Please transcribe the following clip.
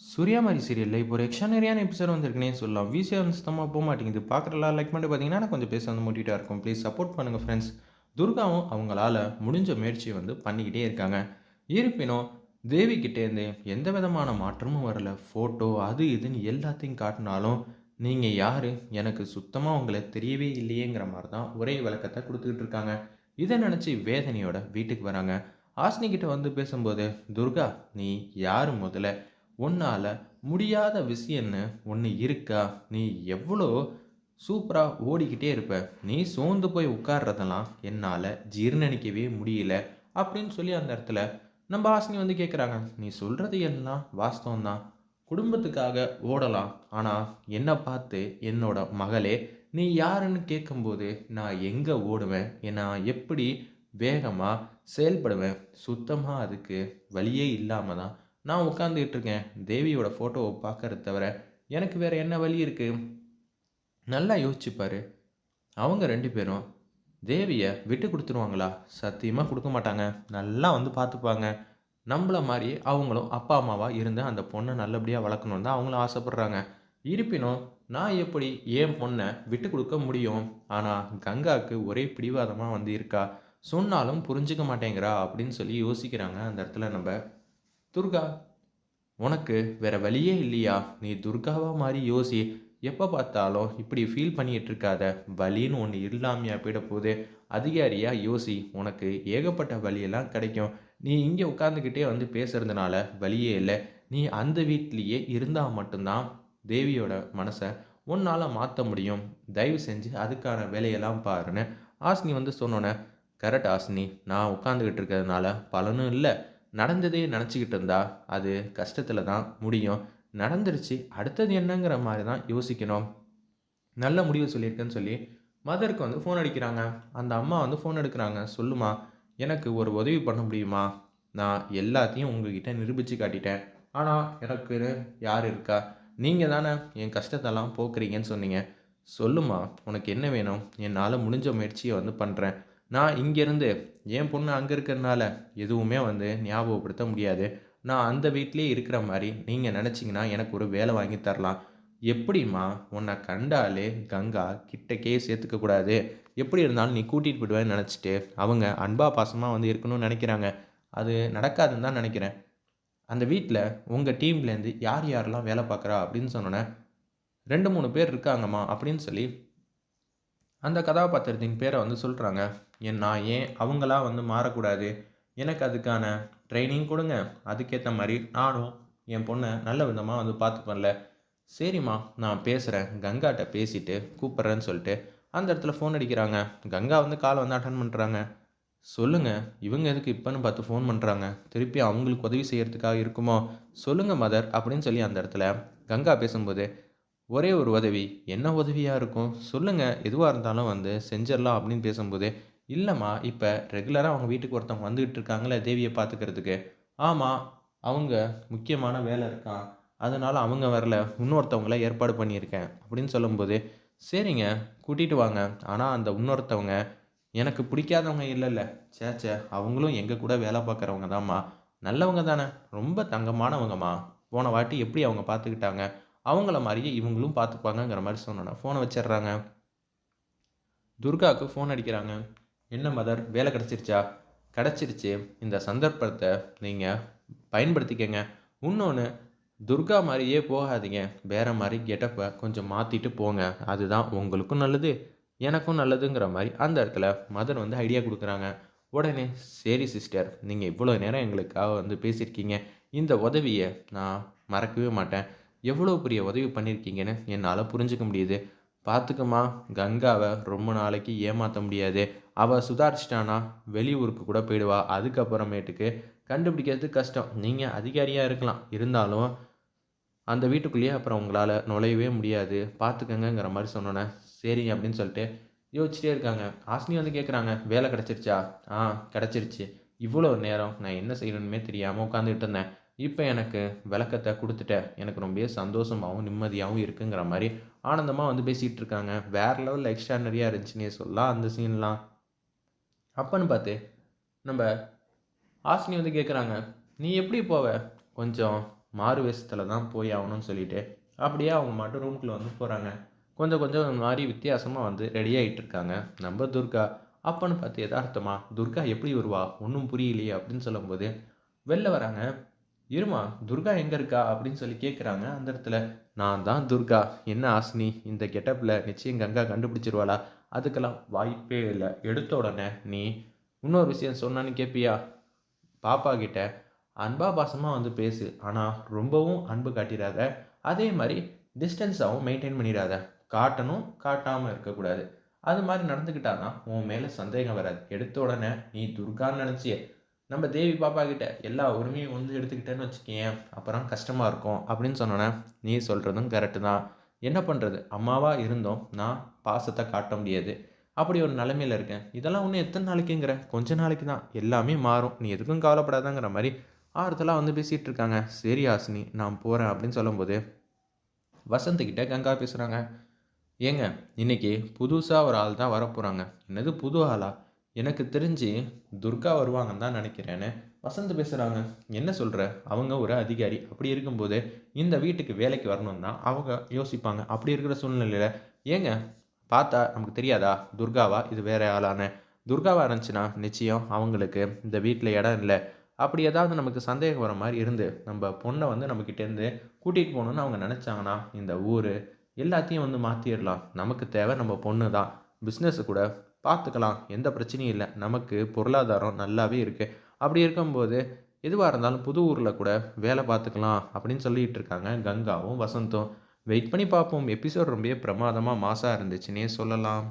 சூர்யா மாதிரி சீரியலில் இப்போ ஒரு எக்ஸ்ட்ரானரியான எபிசோட் வந்திருக்குனே சொல்லலாம். விசியா வந்து சுத்தமாக போக மாட்டேங்குது. பார்க்குறலாம் லைக் பண்ணிட்டு பார்த்தீங்கன்னா கொஞ்சம் பேச வந்து மோட்டிவேட்டாக இருக்கும். ப்ளீஸ் சப்போர்ட் பண்ணுங்கள் ஃப்ரெண்ட்ஸ் துர்காவும் அவங்களால முடிஞ்ச முயற்சியை வந்து பண்ணிக்கிட்டே இருக்காங்க. இருப்பினும் தேவிக்கிட்டேருந்து எந்த விதமான மாற்றமும் வரல. ஃபோட்டோ அது இதுன்னு எல்லாத்தையும் காட்டினாலும் நீங்கள் யார்? எனக்கு சுத்தமாக உங்களை தெரியவே இல்லையேங்கிற மாதிரி தான் ஒரே விளக்கத்தை கொடுத்துக்கிட்டு இருக்காங்க. இதை நினச்சி வேதனையோட வீட்டுக்கு வராங்க. ஆஸ்னி வந்து பேசும்போது துர்கா நீ யார் முதல்ல? உன்னால் முடியாத விஷயம்னு ஒன்று இருக்கா? நீ எவ்வளோ சூப்பராக ஓடிக்கிட்டே இருப்ப. நீ சோர்ந்து போய் உட்கார்றதெல்லாம் என்னால் ஜீர்ணிக்கவே முடியல அப்படின்னு சொல்லி அந்த இடத்துல நம்ம ஆசினி வந்து கேட்குறாங்க நீ சொல்கிறது எல்லாம் வாஸ்தவம் தான் குடும்பத்துக்காக ஓடலாம். ஆனால் என்னை பார்த்து என்னோட மகளே நீ யாருன்னு கேட்கும்போது நான் எங்கே ஓடுவேன்? நான் எப்படி வேகமாக செயல்படுவேன்? சுத்தமாக அதுக்கு வழியே இல்லாமல் தான் நான் உட்காந்துக்கிட்டு இருக்கேன் தேவியோட ஃபோட்டோவை பார்க்கறத தவிர எனக்கு வேறு என்ன வழி இருக்குது நல்லா யோசிச்சுப்பார் அவங்க ரெண்டு பேரும் தேவியை விட்டு கொடுத்துருவாங்களா? சத்தியமாக கொடுக்க மாட்டாங்க. நல்லா வந்து பார்த்துப்பாங்க. நம்மள மாதிரி அவங்களும் அப்பா அம்மாவாக இருந்து அந்த பொண்ணை நல்லபடியாக வளர்க்கணுன்னு தான் அவங்களும் ஆசைப்பட்றாங்க. இருப்பினும் நான் எப்படி என் பொண்ணை விட்டு கொடுக்க முடியும்? ஆனால் கங்காவுக்கு ஒரே பிடிவாதமாக வந்து இருக்கா? சொன்னாலும் புரிஞ்சுக்க மாட்டேங்கிறா அப்படின்னு சொல்லி யோசிக்கிறாங்க அந்த இடத்துல நம்ம துர்கா உனக்கு வேற வழியே இல்லையா? நீ துர்காவா மாதிரி யோசி எப்போ பார்த்தாலும் இப்படி ஃபீல் பண்ணிட்டு இருக்காத வலின்னு ஒன்று இல்லாமையா போயிட போகுது அதிகாரியாக யோசி உனக்கு ஏகப்பட்ட வழியெல்லாம் கிடைக்கும். நீ இங்கே உட்காந்துக்கிட்டே வந்து பேசுறதுனால வழியே இல்லை. நீ அந்த வீட்லேயே இருந்தால் மட்டும்தான் தேவியோட மனசை உன்னால் மாற்ற முடியும். தயவு செஞ்சு அதுக்கான வேலையெல்லாம் பாருன்னு ஆசினி வந்து சொன்னோன்னே கரெக்ட் ஆசினி நான் உட்காந்துக்கிட்டு இருக்கிறதுனால பலனும் இல்லை. நடந்ததே நினச்சிக்கிட்டு இருந்தா அது கஷ்டத்தில் தான் முடியும். நடந்துருச்சு. அடுத்தது என்னங்கிற மாதிரி தான் யோசிக்கணும். நல்ல முடிவு சொல்லியிருக்கேன்னு சொல்லி மதருக்கு வந்து ஃபோன் அடிக்கிறாங்க. அந்த அம்மா வந்து ஃபோன் எடுக்கிறாங்க. சொல்லுமா எனக்கு ஒரு உதவி பண்ண முடியுமா? நான் எல்லாத்தையும் உங்ககிட்ட நிரூபித்து காட்டிட்டேன். ஆனால் எனக்கு யார் இருக்கா? நீங்கள் தானே என் கஷ்டத்தெல்லாம் போக்குறீங்கன்னு சொன்னீங்க. சொல்லுமா உனக்கு என்ன வேணும்? என்னால் முடிஞ்ச முயற்சியை வந்து பண்ணுறேன் நான் இங்கேருந்து என் பொண்ணு அங்கே இருக்கிறனால எதுவுமே வந்து ஞாபகப்படுத்த முடியாது. நான் அந்த வீட்லேயே இருக்கிற மாதிரி நீங்கள் நினச்சிங்கன்னா எனக்கு ஒரு வேலை வாங்கி தரலாம். எப்படிம்மா? உன்னை கண்டாலே கங்கா கிட்டக்கே சேர்த்துக்க கூடாது. எப்படி இருந்தாலும் நீ கூட்டிகிட்டு போயிடுவேன்னு நினச்சிட்டு அவங்க அன்பா பாசமாக வந்து இருக்கணும்னு நினைக்கிறாங்க. அது நடக்காதுன்னு தான் நினைக்கிறேன். அந்த வீட்டில் உங்கள் டீம்லேருந்து யார் யாரெல்லாம் வேலை பார்க்குறா அப்படின்னு சொன்னோன்னே ரெண்டு மூணு பேர் இருக்காங்கம்மா அப்படின்னு சொல்லி அந்த கதாபாத்திரத்தின் பேரை வந்து சொல்கிறாங்க என் நான் ஏன் அவங்களா வந்து மாறக்கூடாது? எனக்கு அதுக்கான ட்ரைனிங் கொடுங்க. அதுக்கேற்ற மாதிரி நானும் என் பொண்ணை நல்ல விதமாக வந்து பார்த்துப்பேன்ல. சரிம்மா நான் பேசுகிறேன் கங்காட்ட பேசிட்டு கூப்பிட்றேன்னு சொல்லிட்டு அந்த இடத்துல ஃபோன் அடிக்கிறாங்க. கங்கா வந்து காலை வந்து அட்டன் பண்ணுறாங்க சொல்லுங்கள் இவங்க எதுக்கு இப்போன்னு பார்த்து ஃபோன் பண்ணுறாங்க திருப்பி அவங்களுக்கு உதவி செய்கிறதுக்காக இருக்குமோ? சொல்லுங்கள் மதர் அப்படின்னு சொல்லி அந்த இடத்துல கங்கா பேசும்போது ஒரே ஒரு உதவி. என்ன உதவியாக இருக்கும்? சொல்லுங்கள் எதுவாக இருந்தாலும் வந்து செஞ்சிடலாம் அப்படின்னு பேசும்போது இல்லைம்மா இப்போ ரெகுலராக அவங்க வீட்டுக்கு ஒருத்தவங்க வந்துக்கிட்டு இருக்காங்களே தேவியை பார்த்துக்கிறதுக்கு. ஆமாம் அவங்க முக்கியமான வேலை இருக்கான் அதனால் அவங்க வரல இன்னொருத்தவங்கள ஏற்பாடு பண்ணியிருக்கேன் அப்படின்னு சொல்லும்போது சரிங்க கூட்டிகிட்டு வாங்க. ஆனால் அந்த இன்னொருத்தவங்க எனக்கு பிடிக்காதவங்க இல்லைல்ல. சேச்சே அவங்களும் எங்கள் கூட வேலை பார்க்குறவங்க தான்மா. நல்லவங்க தானே ரொம்ப தங்கமானவங்கம்மா. போன வாட்டி எப்படி அவங்க பார்த்துக்கிட்டாங்க? அவங்கள மாதிரியே இவங்களும் பார்த்துப்பாங்கங்கிற மாதிரி சொன்னோன்னா ஃபோனை வச்சிடுறாங்க. துர்காவுக்கு ஃபோன் அடிக்கிறாங்க. என்ன மதர் வேலை கிடச்சிருச்சா? கிடச்சிருச்சு. இந்த சந்தர்ப்பத்தை நீங்கள் பயன்படுத்திக்கங்க. இன்னொன்று துர்கா மாதிரியே போகாதீங்க. வேற மாதிரி கெட்டப்பை கொஞ்சம் மாற்றிட்டு போங்க. அதுதான் உங்களுக்கும் நல்லது எனக்கும் நல்லதுங்கிற மாதிரி அந்த இடத்துல மதர் வந்து ஐடியா கொடுக்குறாங்க. உடனே சரி சிஸ்டர் நீங்கள் இவ்வளோ நேரம் எங்களுக்காக வந்து பேசியிருக்கீங்க. இந்த உதவியை நான் மறக்கவே மாட்டேன். எவ்வளோ பெரிய உதவி பண்ணியிருக்கீங்கன்னு என்னால் புரிஞ்சுக்க முடியுது. பார்த்துக்கம்மா கங்காவை ரொம்ப நாளைக்கு ஏமாற்ற முடியாது. அவள் சுதாரிச்சிட்டானா வெளியூருக்கு கூட போயிடுவா. அதுக்கப்புறமேட்டுக்கு கண்டுபிடிக்கிறது கஷ்டம். நீங்கள் அதிகாரியாக இருக்கலாம். இருந்தாலும் அந்த வீட்டுக்குள்ளேயே அப்புறம் உங்களால் நுழையவே முடியாது. பார்த்துக்கங்கிற மாதிரி சொன்னோன்னே சரி அப்படின்னு சொல்லிட்டு யோசிச்சிட்டே இருக்காங்க. ஆசினி வந்து கேட்குறாங்க வேலை கிடச்சிருச்சா? ஆ கிடச்சிருச்சு. இவ்வளோ நேரம் நான் என்ன செய்யணுமே தெரியாமல் உட்காந்துக்கிட்டு இருந்தேன். இப்போ எனக்கு விளக்கத்தை கொடுத்துட்டேன் எனக்கு ரொம்ப சந்தோஷமாகவும் நிம்மதியாகவும் இருக்குங்கிற மாதிரி ஆனந்தமாக வந்து பேசிகிட்டு இருக்காங்க. வேறு லெவலில் எக்ஸ்ட்ரானரியாக இருந்துச்சுன்னே சொல்லலாம் அந்த சீன்லாம் அப்பன்னு பார்த்து நம்ம ஆசினி வந்து கேட்குறாங்க நீ எப்படி போவ கொஞ்சம் மாறு வேஷத்தில் தான் போய் ஆகணும்னு சொல்லிட்டு. அப்படியே அவங்க மட்டும் ரூம்குள்ளே வந்து போகிறாங்க கொஞ்சம் கொஞ்சம் மாதிரி வித்தியாசமாக வந்து ரெடி ஆகிட்டு இருக்காங்க. நம்ம துர்கா அப்பன்னு பார்த்து எதார்த்தமாக துர்கா எப்படி வருவா? ஒன்றும் புரியலையே அப்படின்னு சொல்லும்போது வெளில வராங்க. இருமா துர்கா எங்கே இருக்கா? அப்படின்னு சொல்லி கேட்குறாங்க அந்த இடத்துல நான் தான் துர்கா. என்ன ஆசினி? இந்த கெட்டப்பில் நிச்சயம் கங்கா கண்டுபிடிச்சிருவாளா? அதுக்கெல்லாம் வாய்ப்பே இல்லை. எடுத்த உடனே நீ இன்னொரு விஷயம் சொன்னான்னு கேட்பியா பாப்பா கிட்ட அன்பா பாசமாக வந்து பேசு. ஆனால் ரொம்பவும் அன்பு காட்டிடாத அதே மாதிரி டிஸ்டன்ஸாகவும் மெயின்டைன் பண்ணிடாத. காட்டணும் காட்டாமல் இருக்கக்கூடாது. அது மாதிரி நடந்துக்கிட்டாதான் உன் மேலே சந்தேகம் வராது. எடுத்த உடனே நீ துர்கான்னு நினச்சியே நம்ம தேவி பாப்பா கிட்ட எல்லா உரிமையும் வந்து எடுத்துக்கிட்டேன்னு வச்சுக்கேன் அப்புறம் கஷ்டமாக இருக்கும் அப்படின்னு சொன்னோன்னே நீ சொல்கிறதும் கரெக்டு தான். என்ன பண்ணுறது அம்மாவாக இருந்தோம் நான் பாசத்தை காட்ட முடியாது. அப்படி ஒரு நிலைமையில் இருக்கேன். இதெல்லாம் ஒன்றும் எத்தனை நாளைக்குங்கிற? கொஞ்ச நாளைக்கு தான். எல்லாமே மாறும். நீ எதுக்கும் கவலைப்படாதங்கிற மாதிரி ஆறுதலாக வந்து பேசிகிட்டு இருக்காங்க. சரி ஆசினி நான் போகிறேன் அப்படின்னு சொல்லும்போது வசந்த்கிட்ட கங்கா பேசுகிறாங்க ஏங்க இன்னைக்கு புதுசாக ஒரு ஆள் தான் வரப்போகிறாங்க என்னது புது ஆளா? எனக்கு தெரிஞ்சு துர்கா வருவாங்கன்னு தான் நினைக்கிறேன்னு வசந்த் பேசுகிறாங்க என்ன சொல்கிற அவங்க ஒரு அதிகாரி. அப்படி இருக்கும்போது இந்த வீட்டுக்கு வேலைக்கு வரணும்னா அவங்க யோசிப்பாங்க. அப்படி இருக்கிற சூழ்நிலையில் ஏங்க? பார்த்தா நமக்கு தெரியாதா? துர்காவா? இது வேற ஆளான. துர்காவா இருந்துச்சுன்னா நிச்சயம் அவங்களுக்கு இந்த வீட்டில் இடம் இல்லை. அப்படி ஏதாவது நமக்கு சந்தேகம் வர மாதிரி இருந்து நம்ம பொண்ணை வந்து நம்மக்கிட்டேருந்து கூட்டிகிட்டு போகணுன்னு அவங்க நினச்சாங்கன்னா இந்த ஊர் எல்லாத்தையும் வந்து மாற்றிடலாம் நமக்கு தேவை நம்ம பொண்ணு தான் பிஸ்னஸ் கூட பார்த்துக்கலாம் எந்த பிரச்சனையும் இல்லை. நமக்கு பொருளாதாரம் நல்லாவே இருக்குது அப்படி இருக்கும்போது எதுவாக இருந்தாலும் புது ஊரில் கூட வேலை பார்த்துக்கலாம் அப்படின்னு சொல்லிட்டு இருக்காங்க கங்காவும் வசந்தும். வெயிட் பண்ணி பார்ப்போம். எபிசோட் ரொம்ப பிரமாதமாக மாசாக இருந்துச்சுன்னே சொல்லலாம்.